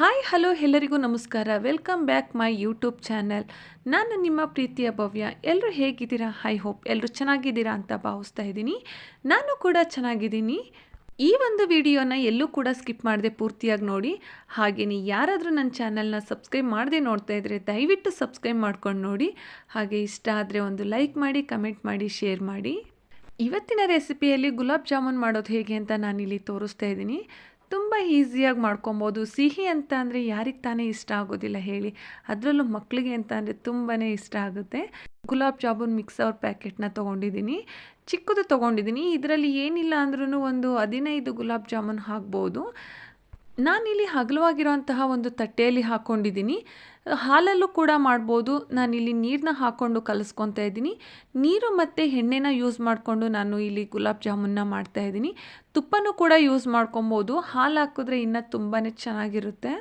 Hi, hello ಎಲ್ಲರಿಗೂ ನಮಸ್ಕಾರ. Welcome back my YouTube channel. ನಾನು ನಿಮ್ಮ ಪ್ರೀತಿಯ ಭವ್ಯ. ಎಲ್ಲರೂ ಹೇಗಿದ್ದೀರಾ? ಐ ಹೋಪ್ ಎಲ್ಲರೂ ಚೆನ್ನಾಗಿದ್ದೀರಾ ಅಂತ ಭಾವಿಸ್ತಾ ಇದ್ದೀನಿ. ನಾನು ಕೂಡ ಚೆನ್ನಾಗಿದ್ದೀನಿ. ಈ ಒಂದು ವಿಡಿಯೋನ ಎಲ್ಲೂ ಕೂಡ ಸ್ಕಿಪ್ ಮಾಡದೆ ಪೂರ್ತಿಯಾಗಿ ನೋಡಿ. ಹಾಗೆಯೇ ಯಾರಾದರೂ ನನ್ನ ಚಾನಲ್ನ ಸಬ್ಸ್ಕ್ರೈಬ್ ಮಾಡದೆ ನೋಡ್ತಾ ಇದ್ದರೆ ದಯವಿಟ್ಟು ಸಬ್ಸ್ಕ್ರೈಬ್ ಮಾಡ್ಕೊಂಡು ನೋಡಿ. ಹಾಗೆ ಇಷ್ಟ ಆದರೆ ಒಂದು ಲೈಕ್ ಮಾಡಿ, ಕಮೆಂಟ್ ಮಾಡಿ, ಶೇರ್ ಮಾಡಿ. ಇವತ್ತಿನ ರೆಸಿಪಿಯಲ್ಲಿ ಗುಲಾಬ್ ಜಾಮೂನ್ ಮಾಡೋದು ಹೇಗೆ ಅಂತ ನಾನಿಲ್ಲಿ ತೋರಿಸ್ತಾ ಇದ್ದೀನಿ. ಈಸಿಯಾಗಿ ಮಾಡ್ಕೊಬೋದು. ಸಿಹಿ ಅಂತ ಅಂದರೆ ಯಾರಿಗೆ ತಾನೇ ಇಷ್ಟ ಆಗೋದಿಲ್ಲ ಹೇಳಿ. ಅದರಲ್ಲೂ ಮಕ್ಕಳಿಗೆ ಅಂತ ಅಂದರೆ ತುಂಬಾ ಇಷ್ಟ ಆಗುತ್ತೆ. ಗುಲಾಬ್ ಜಾಮೂನ್ ಮಿಕ್ಸರ್ ಪ್ಯಾಕೆಟ್ನ ತೊಗೊಂಡಿದ್ದೀನಿ. ಚಿಕ್ಕದು ತೊಗೊಂಡಿದ್ದೀನಿ. ಇದರಲ್ಲಿ ಏನಿಲ್ಲ ಅಂದ್ರೂ ಒಂದು ಹದಿನೈದು ಗುಲಾಬ್ ಜಾಮೂನ್ ಹಾಕ್ಬೋದು. ನಾನಿಲ್ಲಿ ಹಗಲವಾಗಿರುವಂತಹ ಒಂದು ತಟ್ಟೆಯಲ್ಲಿ ಹಾಕ್ಕೊಂಡಿದ್ದೀನಿ ಹಾಲಲ್ಲೂ ಕೂಡ ಮಾಡ್ಬೋದು. ನಾನಿಲ್ಲಿ ನೀರನ್ನ ಹಾಕ್ಕೊಂಡು ಕಲಿಸ್ಕೊತಾ ಇದ್ದೀನಿ. ನೀರು ಮತ್ತು ಎಣ್ಣೆನ ಯೂಸ್ ಮಾಡಿಕೊಂಡು ನಾನು ಇಲ್ಲಿ ಗುಲಾಬ್ ಜಾಮೂನ್ನ ಮಾಡ್ತಾಯಿದ್ದೀನಿ ತುಪ್ಪನೂ ಕೂಡ ಯೂಸ್ ಮಾಡ್ಕೊಬೋದು. ಹಾಲು ಹಾಕಿದ್ರೆ ಇನ್ನೂ ತುಂಬಾ ಚೆನ್ನಾಗಿರುತ್ತೆ.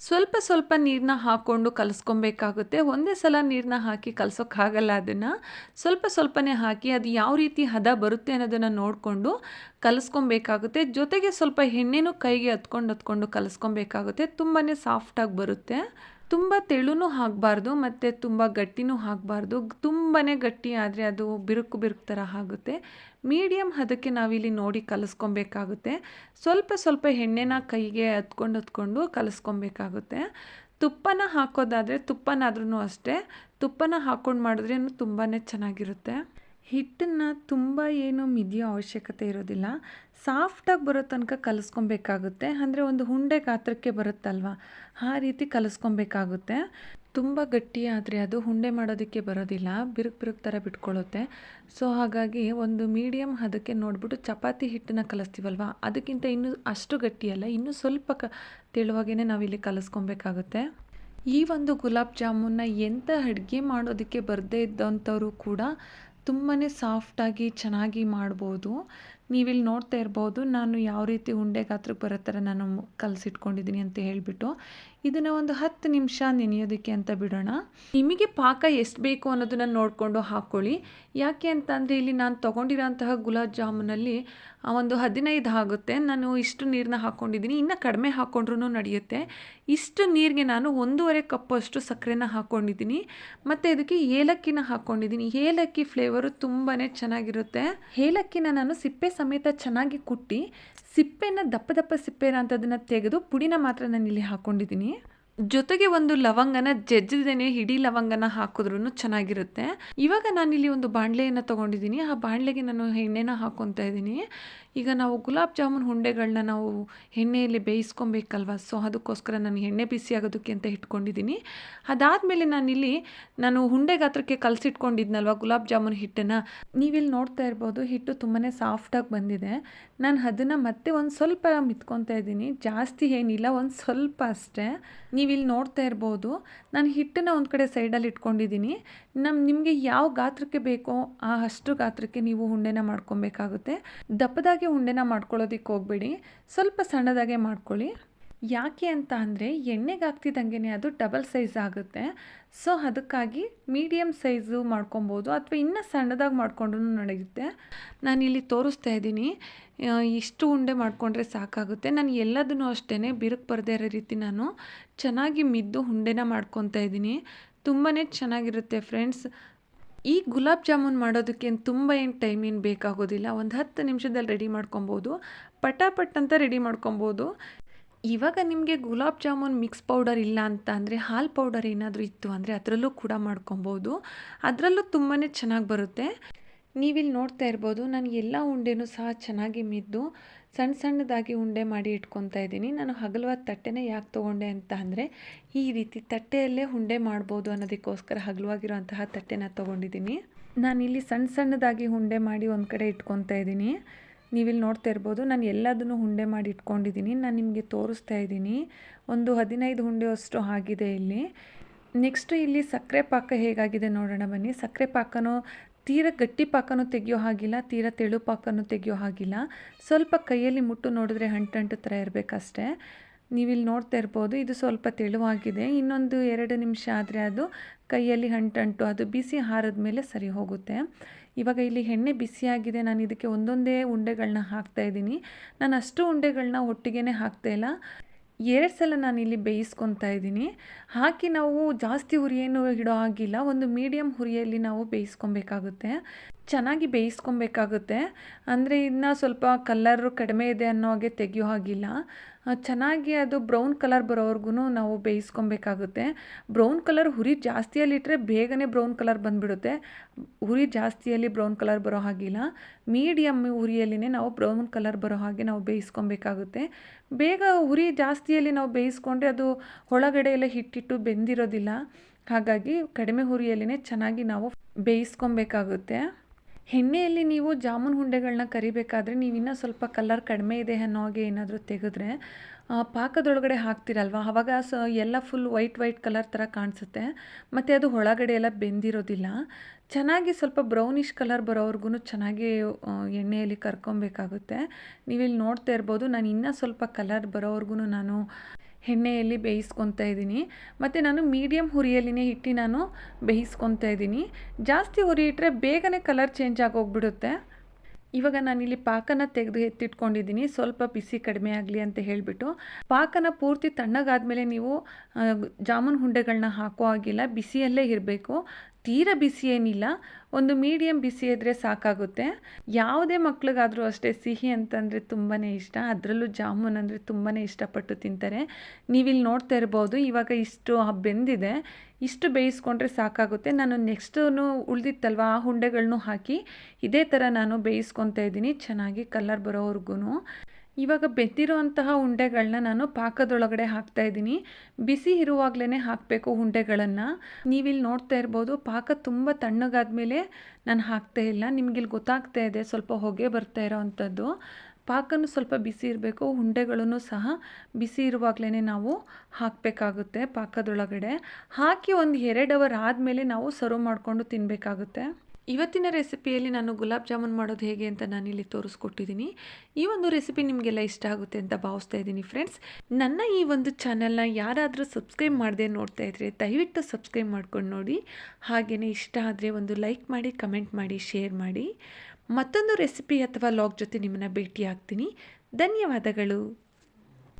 ಸ್ವಲ್ಪ ಸ್ವಲ್ಪ ನೀರನ್ನ ಹಾಕ್ಕೊಂಡು ಕಲಸ್ಕೊಬೇಕಾಗುತ್ತೆ. ಒಂದೇ ಸಲ ನೀರನ್ನ ಹಾಕಿ ಕಲಸೋಕ್ಕಾಗಲ್ಲ ಅದನ್ನು. ಸ್ವಲ್ಪ ಸ್ವಲ್ಪನೇ ಹಾಕಿ ಅದು ಯಾವ ರೀತಿ ಹದ ಬರುತ್ತೆ ಅನ್ನೋದನ್ನು ನೋಡಿಕೊಂಡು ಕಲಸ್ಕೊಬೇಕಾಗುತ್ತೆ. ಜೊತೆಗೆ ಸ್ವಲ್ಪ ಎಣ್ಣೆನೂ ಕೈಗೆ ಹತ್ಕೊಂಡು ಹತ್ಕೊಂಡು ಕಲಿಸ್ಕೊಬೇಕಾಗುತ್ತೆ. ತುಂಬಾ ಸಾಫ್ಟಾಗಿ ಬರುತ್ತೆ. ತುಂಬ ತೆಳುನೂ ಆಗಬಾರ್ದು ಮತ್ತು ತುಂಬ ಗಟ್ಟಿನೂ ಆಗಬಾರ್ದು ತುಂಬಾ ಗಟ್ಟಿ ಆದರೆ ಅದು ಬಿರುಕು ಬಿರುಕು ಥರ ಆಗುತ್ತೆ. ಮೀಡಿಯಮ್ ಹದಕ್ಕೆ ನಾವಿಲ್ಲಿ ನೋಡಿ ಕಲಿಸ್ಕೊಬೇಕಾಗುತ್ತೆ. ಸ್ವಲ್ಪ ಸ್ವಲ್ಪ ಎಣ್ಣೆನ ಕೈಗೆ ಹತ್ಕೊಂಡು ಹತ್ಕೊಂಡು ಕಲಿಸ್ಕೊಬೇಕಾಗುತ್ತೆ. ತುಪ್ಪನ ಹಾಕೋದಾದರೆ ತುಪ್ಪನಾದ್ರೂ ಅಷ್ಟೇ. ತುಪ್ಪನ ಹಾಕ್ಕೊಂಡು ಮಾಡಿದ್ರೂ ತುಂಬಾ ಚೆನ್ನಾಗಿರುತ್ತೆ. ಹಿಟ್ಟನ್ನು ತುಂಬ ಏನು ಮಿದಿಯೋ ಅವಶ್ಯಕತೆ ಇರೋದಿಲ್ಲ. ಸಾಫ್ಟಾಗಿ ಬರೋ ತನಕ ಕಲಿಸ್ಕೊಬೇಕಾಗುತ್ತೆ. ಅಂದರೆ ಒಂದು ಹುಂಡೆ ಗಾತ್ರಕ್ಕೆ ಬರುತ್ತಲ್ವ? ಆ ರೀತಿ ಕಲಿಸ್ಕೊಬೇಕಾಗುತ್ತೆ. ತುಂಬ ಗಟ್ಟಿ ಆದರೆ ಅದು ಹುಂಡೆ ಮಾಡೋದಕ್ಕೆ ಬರೋದಿಲ್ಲ. ಬಿರುಕು ಬಿರುಕ್ ಥರ ಬಿಟ್ಕೊಳ್ಳುತ್ತೆ. ಸೊ ಹಾಗಾಗಿ ಒಂದು ಮೀಡಿಯಮ್ ಅದಕ್ಕೆ ನೋಡಿಬಿಟ್ಟು ಚಪಾತಿ ಹಿಟ್ಟನ್ನು ಕಲಿಸ್ತೀವಲ್ವ? ಅದಕ್ಕಿಂತ ಇನ್ನೂ ಅಷ್ಟು ಗಟ್ಟಿಯಲ್ಲ. ಇನ್ನೂ ಸ್ವಲ್ಪ ಕ ತೆಳುವಾಗೇ ನಾವಿಲ್ಲಿ ಕಲಿಸ್ಕೊಬೇಕಾಗುತ್ತೆ. ಈ ಒಂದು ಗುಲಾಬ್ ಜಾಮೂನ್ನ ಎಂಥ ಅಡುಗೆ ಮಾಡೋದಕ್ಕೆ ಬರದೇ ಇದ್ದಂಥವ್ರು ಕೂಡ ತುಂಬಾ ಸಾಫ್ಟಾಗಿ ಚೆನ್ನಾಗಿ ಮಾಡ್ಬೋದು. ನೀವಿಲ್ಲಿ ನೋಡ್ತಾ ಇರ್ಬೋದು, ನಾನು ಯಾವ ರೀತಿ ಉಂಡೆ ಗಾತ್ರಕ್ಕೆ ಬರೋ ಥರ ನಾನು ಕಲಸಿಟ್ಕೊಂಡಿದ್ದೀನಿ ಅಂತ ಹೇಳಿಬಿಟ್ಟು ಇದನ್ನು ಒಂದು ಹತ್ತು ನಿಮಿಷ ನೆನೆಯೋದಕ್ಕೆ ಅಂತ ಬಿಡೋಣ. ನಿಮಗೆ ಪಾಕ ಎಷ್ಟು ಬೇಕು ಅನ್ನೋದನ್ನು ನೋಡಿಕೊಂಡು ಹಾಕ್ಕೊಳ್ಳಿ ಯಾಕೆ ಅಂತಂದರೆ ಇಲ್ಲಿ ನಾನು ತೊಗೊಂಡಿರೋಂತಹ ಗುಲಾಬ್ ಜಾಮೂನಲ್ಲಿ ಒಂದು ಹದಿನೈದು ಆಗುತ್ತೆ. ನಾನು ಇಷ್ಟು ನೀರನ್ನ ಹಾಕ್ಕೊಂಡಿದ್ದೀನಿ. ಇನ್ನೂ ಕಡಿಮೆ ಹಾಕ್ಕೊಂಡ್ರೂ ನಡೆಯುತ್ತೆ. ಇಷ್ಟು ನೀರಿಗೆ ನಾನು ಒಂದೂವರೆ ಕಪ್ಪಷ್ಟು ಸಕ್ಕರೆನ ಹಾಕ್ಕೊಂಡಿದ್ದೀನಿ ಮತ್ತು ಇದಕ್ಕೆ ಏಲಕ್ಕಿನ ಹಾಕ್ಕೊಂಡಿದ್ದೀನಿ ಏಲಕ್ಕಿ ಫ್ಲೇವರು ತುಂಬಾ ಚೆನ್ನಾಗಿರುತ್ತೆ. ಏಲಕ್ಕಿನ ನಾನು ಸಿಪ್ಪೆ ಸಮೇತ ಚೆನ್ನಾಗಿ ಕುಟ್ಟಿ ಸಿಪ್ಪೆನ ದಪ್ಪ ದಪ್ಪ ಸಿಪ್ಪೆನ ಅಂತದನ್ನು ತೆಗೆದು ಪುಡಿನ ಮಾತ್ರ ನಾನು ಇಲ್ಲಿ ಹಾಕ್ಕೊಂಡಿದ್ದೀನಿ ಜೊತೆಗೆ ಒಂದು ಲವಂಗನ ಜಜ್ಜದೇನೆ, ಹಿಡಿ ಲವಂಗನ ಹಾಕಿದ್ರೂ ಚೆನ್ನಾಗಿರುತ್ತೆ. ಇವಾಗ ನಾನಿಲ್ಲಿ ಒಂದು ಬಾಣಲೆಯನ್ನು ತೊಗೊಂಡಿದ್ದೀನಿ. ಆ ಬಾಣಲೆಗೆ ನಾನು ಎಣ್ಣೆನ ಹಾಕ್ಕೊತಾ ಇದ್ದೀನಿ. ಈಗ ನಾವು ಗುಲಾಬ್ ಜಾಮೂನ್ ಹುಂಡೆಗಳನ್ನ ನಾವು ಎಣ್ಣೆಯಲ್ಲಿ ಬೇಯಿಸ್ಕೊಬೇಕಲ್ವ? ಸೊ, ಅದಕ್ಕೋಸ್ಕರ ನಾನು ಎಣ್ಣೆ ಬಿಸಿ ಆಗೋದಕ್ಕೆ ಅಂತ ಇಟ್ಕೊಂಡಿದ್ದೀನಿ. ಅದಾದಮೇಲೆ ನಾನಿಲ್ಲಿ ನಾನು ಹುಂಡೆ ಗಾತ್ರಕ್ಕೆ ಕಲಸಿಟ್ಕೊಂಡಿದ್ನಲ್ವ ಗುಲಾಬ್ ಜಾಮೂನ್ ಹಿಟ್ಟನ್ನು? ನೀವಿಲ್ಲಿ ನೋಡ್ತಾ ಇರ್ಬೋದು, ಹಿಟ್ಟು ತುಂಬಾ ಸಾಫ್ಟಾಗಿ ಬಂದಿದೆ. ನಾನು ಅದನ್ನು ಮತ್ತೆ ಒಂದು ಸ್ವಲ್ಪ ಮಿತ್ಕೊತಾ ಇದ್ದೀನಿ. ಜಾಸ್ತಿ ಏನಿಲ್ಲ, ಒಂದು ಸ್ವಲ್ಪ ಅಷ್ಟೇ. ನೀವಿಲ್ಲಿ ನೋಡ್ತಾ ಇರ್ಬೋದು, ನಾನು ಹಿಟ್ಟನ್ನು ಒಂದು ಕಡೆ ಸೈಡಲ್ಲಿ ಇಟ್ಕೊಂಡಿದ್ದೀನಿ. ನಮ್ಮ ನಿಮಗೆ ಯಾವ ಗಾತ್ರಕ್ಕೆ ಬೇಕೋ ಆ ಅಷ್ಟು ಗಾತ್ರಕ್ಕೆ ನೀವು ಉಂಡೆನ ಮಾಡ್ಕೊಬೇಕಾಗುತ್ತೆ. ದಪ್ಪದಾಗಿ ಉಂಡೆನ ಮಾಡ್ಕೊಳ್ಳೋದಕ್ಕೆ ಹೋಗಬೇಡಿ. ಸ್ವಲ್ಪ ಸಣ್ಣದಾಗೆ ಮಾಡ್ಕೊಳ್ಳಿ. ಯಾಕೆ ಅಂತ ಅಂದರೆ ಎಣ್ಣೆಗೆ ಹಾಕ್ತಿದ್ದಂಗೆ ಅದು ಡಬಲ್ ಸೈಜ್ ಆಗುತ್ತೆ. ಸೊ ಅದಕ್ಕಾಗಿ ಮೀಡಿಯಮ್ ಸೈಜು ಮಾಡ್ಕೊಬೋದು ಅಥವಾ ಇನ್ನೂ ಸಣ್ಣದಾಗಿ ಮಾಡಿಕೊಂಡ್ರೂ ನಡೆಯುತ್ತೆ. ನಾನಿಲ್ಲಿ ತೋರಿಸ್ತಾ ಇದ್ದೀನಿ. ಇಷ್ಟು ಉಂಡೆ ಮಾಡಿಕೊಂಡ್ರೆ ಸಾಕಾಗುತ್ತೆ. ನಾನು ಎಲ್ಲದನ್ನು ಅಷ್ಟೇ ಬಿರುಕು ಬರದೇ ಇರೋ ರೀತಿ ನಾನು ಚೆನ್ನಾಗಿ ಮಿದ್ದು ಉಂಡೆನ ಮಾಡ್ಕೊತಾ ಇದ್ದೀನಿ. ತುಂಬಾ ಚೆನ್ನಾಗಿರುತ್ತೆ ಫ್ರೆಂಡ್ಸ್. ಈ ಗುಲಾಬ್ ಜಾಮೂನ್ ಮಾಡೋದಕ್ಕೆ ತುಂಬ ಏನು ಟೈಮ್ ಏನು ಬೇಕಾಗೋದಿಲ್ಲ. ಒಂದು ಹತ್ತು ನಿಮಿಷದಲ್ಲಿ ರೆಡಿ ಮಾಡ್ಕೊಬೋದು. ಪಟಾಪಟ್ ಅಂತ ರೆಡಿ ಮಾಡ್ಕೊಬೋದು. ಇವಾಗ ನಿಮಗೆ ಗುಲಾಬ್ ಜಾಮೂನ್ ಮಿಕ್ಸ್ ಪೌಡರ್ ಇಲ್ಲ ಅಂತ ಅಂದರೆ ಹಾಲು ಪೌಡರ್ ಏನಾದರೂ ಇತ್ತು ಅಂದರೆ ಅದರಲ್ಲೂ ಕೂಡ ಮಾಡ್ಕೊಬೋದು. ಅದರಲ್ಲೂ ತುಂಬಾ ಚೆನ್ನಾಗಿ ಬರುತ್ತೆ. ನೀವಿಲ್ಲಿ ನೋಡ್ತಾ ಇರ್ಬೋದು, ನಾನು ಎಲ್ಲ ಉಂಡೆನೂ ಸಹ ಚೆನ್ನಾಗಿ ಮಿದ್ದು ಸಣ್ಣ ಸಣ್ಣದಾಗಿ ಉಂಡೆ ಮಾಡಿ ಇಟ್ಕೊತಾ ಇದ್ದೀನಿ. ನಾನು ಹಗಲವಾದ ತಟ್ಟೆನೇ ಯಾಕೆ ತೊಗೊಂಡೆ ಅಂತ ಅಂದರೆ ಈ ರೀತಿ ತಟ್ಟೆಯಲ್ಲೇ ಉಂಡೆ ಮಾಡ್ಬೋದು ಅನ್ನೋದಕ್ಕೋಸ್ಕರ ಹಗಲವಾಗಿರುವಂತಹ ತಟ್ಟೆನ ತೊಗೊಂಡಿದ್ದೀನಿ. ನಾನಿಲ್ಲಿ ಸಣ್ಣ ಸಣ್ಣದಾಗಿ ಉಂಡೆ ಮಾಡಿ ಒಂದು ಕಡೆ ಇಟ್ಕೊತಾ ಇದ್ದೀನಿ. ನೀವಿಲ್ಲಿ ನೋಡ್ತಾ ಇರ್ಬೋದು, ನಾನು ಎಲ್ಲದನ್ನು ಉಂಡೆ ಮಾಡಿ ಇಟ್ಕೊಂಡಿದ್ದೀನಿ, ನಾನು ನಿಮಗೆ ತೋರಿಸ್ತಾ ಇದ್ದೀನಿ. ಒಂದು ಹದಿನೈದು ಉಂಡೆ ಅಷ್ಟು ಆಗಿದೆ ಇಲ್ಲಿ. ನೆಕ್ಸ್ಟು ಇಲ್ಲಿ ಸಕ್ಕರೆ ಪಾಕ ಹೇಗಾಗಿದೆ ನೋಡೋಣ ಬನ್ನಿ. ಸಕ್ಕರೆ ಪಾಕನೂ, ತೀರ ಗಟ್ಟಿ ಪಾಕನೂ ತೆಗಿಯೋ ಹಾಗಿಲ್ಲ, ತೀರ ತೆಳು ಪಾಕನೂ ತೆಗಿಯೋ ಹಾಗಿಲ್ಲ. ಸ್ವಲ್ಪ ಕೈಯಲ್ಲಿ ಮುಟ್ಟು ನೋಡಿದ್ರೆ ಹಂಟಂಟು ಥರ ಇರಬೇಕಷ್ಟೇ. ನೀವಿಲ್ಲಿ ನೋಡ್ತಾ ಇರ್ಬೋದು, ಇದು ಸ್ವಲ್ಪ ತೆಳುವಾಗಿದೆ. ಇನ್ನೊಂದು ಎರಡು ನಿಮಿಷ ಆದರೆ ಅದು ಕೈಯಲ್ಲಿ ಹಂಟಂಟು ಅದು ಬಿಸಿ ಹಾರದ ಮೇಲೆ ಸರಿ ಹೋಗುತ್ತೆ. ಇವಾಗ ಇಲ್ಲಿ ಎಣ್ಣೆ ಬಿಸಿಯಾಗಿದೆ ನಾನು ಇದಕ್ಕೆ ಒಂದೊಂದೇ ಉಂಡೆಗಳನ್ನ ಹಾಕ್ತಾ ಇದ್ದೀನಿ. ನಾನು ಅಷ್ಟು ಉಂಡೆಗಳನ್ನ ಒಟ್ಟಿಗೆ ಹಾಕ್ತಾಯಿಲ್ಲ ಎರಡು ಸಲ ನಾನು ಇಲ್ಲಿ ಬೇಯಿಸ್ಕೊತಾ ಇದ್ದೀನಿ. ಹಾಕಿ ನಾವು ಜಾಸ್ತಿ ಹುರಿಯನ್ನು ಇಡೋ ಆಗಿಲ್ಲ ಒಂದು ಮೀಡಿಯಮ್ ಹುರಿಯಲ್ಲಿ ನಾವು ಬೇಯಿಸ್ಕೊಬೇಕಾಗುತ್ತೆ. ಚೆನ್ನಾಗಿ ಬೇಯಿಸ್ಕೊಬೇಕಾಗುತ್ತೆ. ಅಂದರೆ ಇದನ್ನ ಸ್ವಲ್ಪ ಕಲ್ಲರು ಕಡಿಮೆ ಇದೆ ಅನ್ನೋ ಹಾಗೆ ತೆಗಿಯೋ ಹಾಗಿಲ್ಲ. ಚೆನ್ನಾಗಿ ಅದು ಬ್ರೌನ್ ಕಲರ್ ಬರೋವರೆಗೂ ನಾವು ಬೇಯಿಸ್ಕೊಬೇಕಾಗುತ್ತೆ. ಬ್ರೌನ್ ಕಲರ್ ಹುರಿ ಜಾಸ್ತಿಯಲ್ಲಿಟ್ಟರೆ ಬೇಗನೆ ಬ್ರೌನ್ ಕಲರ್ ಬಂದುಬಿಡುತ್ತೆ. ಹುರಿ ಜಾಸ್ತಿಯಲ್ಲಿ ಬ್ರೌನ್ ಕಲರ್ ಬರೋ ಹಾಗಿಲ್ಲ. ಮೀಡಿಯಮ್ ಹುರಿಯಲ್ಲಿನೇ ನಾವು ಬ್ರೌನ್ ಕಲರ್ ಬರೋ ಹಾಗೆ ನಾವು ಬೇಯಿಸ್ಕೊಬೇಕಾಗುತ್ತೆ. ಬೇಗ ಹುರಿ ಜಾಸ್ತಿಯಲ್ಲಿ ನಾವು ಬೇಯಿಸ್ಕೊಂಡ್ರೆ ಅದು ಒಳಗಡೆ ಎಲ್ಲ ಹಿಟ್ಟಿಟ್ಟು ಬೆಂದಿರೋದಿಲ್ಲ. ಹಾಗಾಗಿ ಕಡಿಮೆ ಹುರಿಯಲ್ಲಿನೇ ಚೆನ್ನಾಗಿ ನಾವು ಬೇಯಿಸ್ಕೊಬೇಕಾಗುತ್ತೆ. ಎಣ್ಣೆಯಲ್ಲಿ ನೀವು ಜಾಮೂನ್ ಉಂಡೆಗಳನ್ನ ಕರಿಬೇಕಾದ್ರೆ ನೀವು ಇನ್ನೂ ಸ್ವಲ್ಪ ಕಲರ್ ಕಡಿಮೆ ಇದೆ ಅನ್ನೋ ಹಾಗೆ ಏನಾದರೂ ತೆಗೆದ್ರೆ ಪಾಕದೊಳಗಡೆ ಹಾಕ್ತಿರಲ್ವ? ಆವಾಗ ಸ ಎಲ್ಲ ಫುಲ್ ವೈಟ್ ವೈಟ್ ಕಲರ್ ಥರ ಕಾಣಿಸುತ್ತೆ. ಮತ್ತು ಅದು ಒಳಗಡೆ ಎಲ್ಲ ಬೆಂದಿರೋದಿಲ್ಲ. ಚೆನ್ನಾಗಿ ಸ್ವಲ್ಪ ಬ್ರೌನಿಷ್ ಕಲರ್ ಬರೋವ್ರಿಗೂ ಚೆನ್ನಾಗಿ ಎಣ್ಣೆಯಲ್ಲಿ ಕರ್ಕೊಬೇಕಾಗುತ್ತೆ. ನೀವಿಲ್ಲಿ ನೋಡ್ತಾ ಇರ್ಬೋದು ನಾನು ಇನ್ನೂ ಸ್ವಲ್ಪ ಕಲರ್ ಬರೋವ್ರಿಗೂ ನಾನು ಎಣ್ಣೆಯಲ್ಲಿ ಬೇಯಿಸ್ಕೊತಾ ಇದ್ದೀನಿ. ಮತ್ತು ನಾನು ಮೀಡಿಯಮ್ ಹುರಿಯಲ್ಲಿನೇ ಇಟ್ಟು ನಾನು ಬೇಯಿಸ್ಕೊತಾ ಇದ್ದೀನಿ. ಜಾಸ್ತಿ ಹುರಿ ಇಟ್ಟರೆ ಬೇಗನೆ ಕಲರ್ ಚೇಂಜ್ ಆಗೋಗ್ಬಿಡುತ್ತೆ. ಇವಾಗ ನಾನಿಲ್ಲಿ ಪಾಕನ ತೆಗೆದು ಎತ್ತಿಟ್ಕೊಂಡಿದ್ದೀನಿ. ಸ್ವಲ್ಪ ಬಿಸಿ ಕಡಿಮೆ ಆಗಲಿ ಅಂತ ಹೇಳಿಬಿಟ್ಟು. ಪಾಕನ ಪೂರ್ತಿ ತಣ್ಣಗಾದ್ಮೇಲೆ ನೀವು ಜಾಮೂನ್ ಹುಂಡೆಗಳನ್ನ ಹಾಕೋ ಹಾಗಿಲ್ಲ. ಬಿಸಿಯಲ್ಲೇ ಇರಬೇಕು. ತೀರ ಬಿಸಿ ಏನಿಲ್ಲ, ಒಂದು ಮೀಡಿಯಮ್ ಬಿಸಿ ಇದ್ದರೆ ಸಾಕಾಗುತ್ತೆ. ಯಾವುದೇ ಮಕ್ಳಿಗಾದರೂ ಅಷ್ಟೇ ಸಿಹಿ ಅಂತಂದರೆ ತುಂಬಾ ಇಷ್ಟ. ಅದರಲ್ಲೂ ಜಾಮೂನ್ ಅಂದರೆ ತುಂಬಾ ಇಷ್ಟಪಟ್ಟು ತಿಂತಾರೆ. ನೀವಿಲ್ಲಿ ನೋಡ್ತಾ ಇರ್ಬೋದು, ಇವಾಗ ಇಷ್ಟು ಬೆಂದಿದೆ. ಇಷ್ಟು ಬೇಯಿಸ್ಕೊಂಡ್ರೆ ಸಾಕಾಗುತ್ತೆ. ನಾನು ನೆಕ್ಸ್ಟೂ ಉಳಿದಿತ್ತಲ್ವ, ಆ ಉಂಡೆಗಳ್ನೂ ಹಾಕಿ, ಇದೇ ಥರ ನಾನು ಬೇಯಿಸ್ಕೊತಾ ಇದ್ದೀನಿ. ಚೆನ್ನಾಗಿ ಕಲರ್ ಬರೋವರೆಗೂ ಇವಾಗ ಬೆಂದಿರುವಂತಹ ಉಂಡೆಗಳನ್ನ ನಾನು ಪಾಕದೊಳಗಡೆ ಹಾಕ್ತಾ ಇದ್ದೀನಿ. ಬಿಸಿ ಇರುವಾಗಲೇ ಹಾಕಬೇಕು ಉಂಡೆಗಳನ್ನು. ನೀವಿಲ್ಲಿ ನೋಡ್ತಾ ಇರ್ಬೋದು, ಪಾಕ ತುಂಬ ತಣ್ಣಗಾದ್ಮೇಲೆ ನಾನು ಹಾಕ್ತಾ ಇಲ್ಲ. ನಿಮಗಿಲ್ಲಿ ಗೊತ್ತಾಗ್ತಾ ಇದೆ ಸ್ವಲ್ಪ ಹೊಗೆ ಬರ್ತಾ ಇರೋ ಅಂಥದ್ದು. ಪಾಕನೂ ಸ್ವಲ್ಪ ಬಿಸಿ ಇರಬೇಕು, ಉಂಡೆಗಳನ್ನು ಸಹ ಬಿಸಿ ಇರುವಾಗಲೇ ನಾವು ಹಾಕಬೇಕಾಗುತ್ತೆ ಪಾಕದೊಳಗಡೆ. ಹಾಕಿ ಒಂದು ಎರಡು ಅವರ್ ಆದಮೇಲೆ ನಾವು ಸರ್ವ್ ಮಾಡಿಕೊಂಡು ತಿನ್ನಬೇಕಾಗುತ್ತೆ ಇವತ್ತಿನ ರೆಸಿಪಿಯಲ್ಲಿ ನಾನು ಗುಲಾಬ್ ಜಾಮೂನ್ ಮಾಡೋದು ಹೇಗೆ ಅಂತ ನಾನಿಲ್ಲಿ ತೋರಿಸ್ಕೊಟ್ಟಿದ್ದೀನಿ. ಈ ಒಂದು ರೆಸಿಪಿ ನಿಮಗೆಲ್ಲ ಇಷ್ಟ ಆಗುತ್ತೆ ಅಂತ ಭಾವಿಸ್ತಾ ಇದ್ದೀನಿ ಫ್ರೆಂಡ್ಸ್. ನನ್ನ ಈ ಒಂದು ಚಾನಲ್ನ ಯಾರಾದರೂ ಸಬ್ಸ್ಕ್ರೈಬ್ ಮಾಡದೆ ನೋಡ್ತಾ ಇದ್ರೆ ದಯವಿಟ್ಟು ಸಬ್ಸ್ಕ್ರೈಬ್ ಮಾಡ್ಕೊಂಡು ನೋಡಿ. ಹಾಗೆಯೇ ಇಷ್ಟ ಆದರೆ ಒಂದು ಲೈಕ್ ಮಾಡಿ, ಕಮೆಂಟ್ ಮಾಡಿ, ಶೇರ್ ಮಾಡಿ. ಮತ್ತೊಂದು ರೆಸಿಪಿ ಅಥವಾ ಲಾಗ್ ಜೊತೆ ನಿಮ್ಮನ್ನು ಭೇಟಿ ಆಗ್ತೀನಿ ಧನ್ಯವಾದಗಳು.